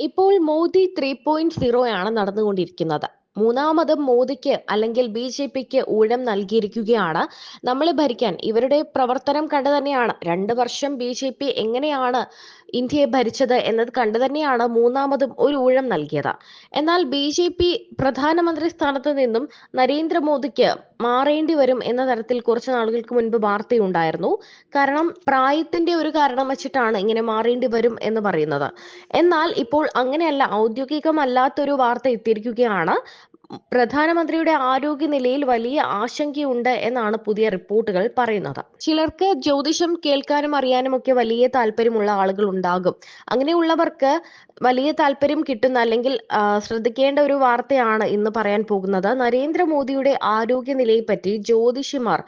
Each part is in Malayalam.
ഇപ്പോൾ മോദി ത്രീ പോയിന്റ് സീറോ ആണ് നടന്നുകൊണ്ടിരിക്കുന്നത്. മൂന്നാമതും മോദിക്ക് അല്ലെങ്കിൽ ബി ജെ പിക്ക് ഊഴം നൽകിയിരിക്കുകയാണ്. നമ്മളെ ഭരിക്കാൻ ഇവരുടെ പ്രവർത്തനം കണ്ടു തന്നെയാണ്. രണ്ട് വർഷം ബി ജെ പി എങ്ങനെയാണ് ഇന്ത്യയെ ഭരിച്ചത് എന്നത് കണ്ടു തന്നെയാണ് മൂന്നാമതും ഒരു ഊഴം നൽകിയത്. എന്നാൽ ബി ജെ പി പ്രധാനമന്ത്രി സ്ഥാനത്ത് നിന്നും നരേന്ദ്രമോദിക്ക് മാറേണ്ടി വരും എന്ന തരത്തിൽ കുറച്ച് നാളുകൾക്ക് മുൻപ് വാർത്തയുണ്ടായിരുന്നു. കാരണം പ്രായത്തിന്റെ ഒരു കാരണം വെച്ചിട്ടാണ് ഇങ്ങനെ മാറേണ്ടി വരും എന്ന് പറയുന്നത്. എന്നാൽ ഇപ്പോൾ അങ്ങനെയല്ല ഔദ്യോഗികമല്ലാത്തൊരു വാർത്ത എത്തിയിരിക്കുകയാണ്. പ്രധാനമന്ത്രിയുടെ ആരോഗ്യനിലയിൽ വലിയ ആശങ്കയുണ്ട് എന്നാണ് പുതിയ റിപ്പോർട്ടുകൾ പറയുന്നത്. ചിലർക്ക് ജ്യോതിഷം കേൾക്കാനും അറിയാനും ഒക്കെ വലിയ താല്പര്യമുള്ള ആളുകൾ ഉണ്ടാകും. അങ്ങനെയുള്ളവർക്ക് വലിയ താല്പര്യം കിട്ടുന്ന അല്ലെങ്കിൽ ശ്രദ്ധിക്കേണ്ട ഒരു വാർത്തയാണ് ഇന്ന് പറയാൻ പോകുന്നത്. നരേന്ദ്രമോദിയുടെ ആരോഗ്യനിലയെ പറ്റി ജ്യോതിഷിമാർ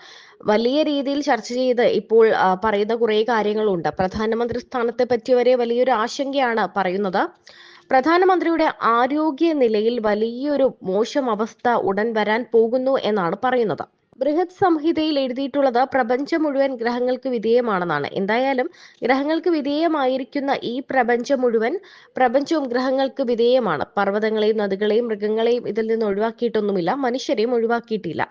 വലിയ രീതിയിൽ ചർച്ച ചെയ്ത് ഇപ്പോൾ പറയുന്ന കുറേ കാര്യങ്ങളുണ്ട്. പ്രധാനമന്ത്രി സ്ഥാനത്തെ പറ്റി വരെ വലിയൊരു ആശങ്കയാണ് പറയുന്നത്. പ്രധാനമന്ത്രിയുടെ ആരോഗ്യ നിലയിൽ വലിയൊരു മോശം അവസ്ഥ ഉടൻ വരാൻ പോകുന്നു എന്നാണ് പറയുന്നത്. ബൃഹത് സംഹിതയിൽ എഴുതിയിട്ടുള്ളത് പ്രപഞ്ചം മുഴുവൻ ഗ്രഹങ്ങൾക്ക് വിധേയമാണെന്നാണ്. എന്തായാലും ഗ്രഹങ്ങൾക്ക് വിധേയമായിരിക്കുന്ന ഈ പ്രപഞ്ചം മുഴുവൻ പ്രപഞ്ചവും ഗ്രഹങ്ങൾക്ക് വിധേയമാണ്. പർവതങ്ങളെയും നദികളെയും മൃഗങ്ങളെയും ഇതിൽ നിന്ന് ഒഴിവാക്കിയിട്ടൊന്നുമില്ല. മനുഷ്യരെയും ഒഴിവാക്കിയിട്ടില്ല.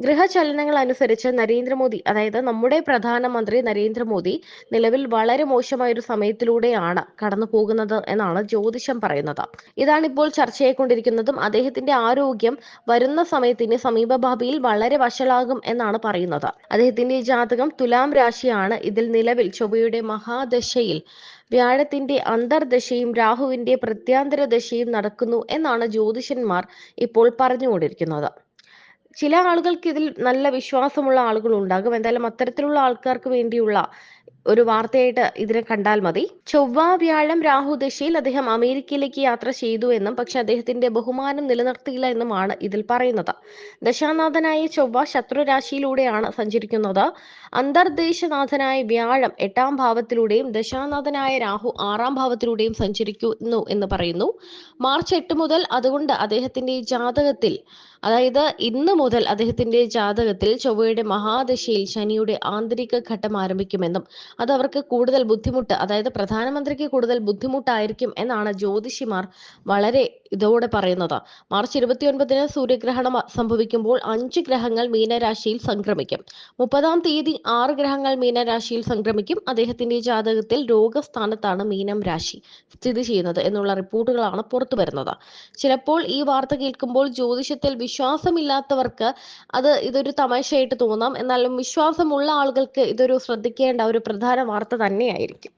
ഗ്രഹചലനങ്ങൾ അനുസരിച്ച് നരേന്ദ്രമോദി അതായത് നമ്മുടെ പ്രധാനമന്ത്രി നരേന്ദ്രമോദി നിലവിൽ വളരെ മോശമായ ഒരു സമയത്തിലൂടെയാണ് കടന്നു പോകുന്നത് എന്നാണ് ജ്യോതിഷം പറയുന്നത്. ഇതാണ് ഇപ്പോൾ ചർച്ചയായിക്കൊണ്ടിരിക്കുന്നതും അദ്ദേഹത്തിന്റെ ആരോഗ്യം വരുന്ന സമയത്തിന് സമീപഭാവിയിൽ വളരെ വളരെ വഷളാകും എന്നാണ് പറയുന്നത്. അദ്ദേഹത്തിന്റെ ജാതകം തുലാം രാശിയാണ്. ഇതിൽ നിലവിൽ ചൊവ്വയുടെ മഹാദശയിൽ വ്യാഴത്തിന്റെ അന്തർദശയും രാഹുവിന്റെ പ്രത്യാന്തര ദശയും നടക്കുന്നു എന്നാണ് ജ്യോതിഷന്മാർ ഇപ്പോൾ പറഞ്ഞുകൊണ്ടിരിക്കുന്നത്. ചില ആളുകൾക്ക് ഇതിൽ നല്ല വിശ്വാസമുള്ള ആളുകൾ ഉണ്ടാകും. എന്തായാലും അത്തരത്തിലുള്ള ആൾക്കാർക്ക് വേണ്ടിയുള്ള ഒരു വാർത്തയായിട്ട് ഇതിനെ കണ്ടാൽ മതി. ചൊവ്വ വ്യാഴം രാഹു ദശയിൽ അദ്ദേഹം അമേരിക്കയിലേക്ക് യാത്ര ചെയ്തു എന്നും പക്ഷെ അദ്ദേഹത്തിന്റെ ബഹുമാനം നിലനിർത്തിയില്ല എന്നുമാണ് ഇതിൽ പറയുന്നത്. ദശാനാഥനായ ചൊവ്വ ശത്രുരാശിയിലൂടെയാണ് സഞ്ചരിക്കുന്നത്. അന്തർദേശനാഥനായ വ്യാഴം എട്ടാം ഭാവത്തിലൂടെയും ദശാനാഥനായ രാഹു ആറാം ഭാവത്തിലൂടെയും സഞ്ചരിക്കുന്നു എന്ന് പറയുന്നു. മാർച്ച് എട്ട് മുതൽ അതുകൊണ്ട് അദ്ദേഹത്തിന്റെ ജാതകത്തിൽ അതായത് ഇന്ന് മുതൽ അദ്ദേഹത്തിന്റെ ജാതകത്തിൽ ചൊവ്വയുടെ മഹാദശയിൽ ശനിയുടെ ആന്തരിക ഘട്ടം ആരംഭിക്കുമെന്നും അത് അവർക്ക് കൂടുതൽ ബുദ്ധിമുട്ട് അതായത് പ്രധാനമന്ത്രിക്ക് കൂടുതൽ ബുദ്ധിമുട്ടായിരിക്കും എന്നാണ് ജ്യോതിഷിമാർ വളരെ ഇതോടെ പറയുന്നത്. മാർച്ച് ഇരുപത്തിയൊൻപതിന് സൂര്യഗ്രഹണം സംഭവിക്കുമ്പോൾ അഞ്ച് ഗ്രഹങ്ങൾ മീനരാശിയിൽ സംക്രമിക്കും. മുപ്പതാം തീയതി ആറ് ഗ്രഹങ്ങൾ മീനരാശിയിൽ സംക്രമിക്കും. അദ്ദേഹത്തിന്റെ ജാതകത്തിൽ രോഗസ്ഥാനത്താണ് മീനം രാശി സ്ഥിതി ചെയ്യുന്നത് എന്നുള്ള റിപ്പോർട്ടുകളാണ് പുറത്തു വരുന്നത്. ചിലപ്പോൾ ഈ വാർത്ത കേൾക്കുമ്പോൾ ജ്യോതിഷത്തിൽ വിശ്വാസമില്ലാത്തവർക്ക് അത് ഇതൊരു തമാശയായിട്ട് തോന്നാം. എന്നാലും വിശ്വാസമുള്ള ആളുകൾക്ക് ഇതൊരു ശ്രദ്ധിക്കേണ്ട ഒരു പ്രധാന വാർത്ത തന്നെയായിരിക്കും.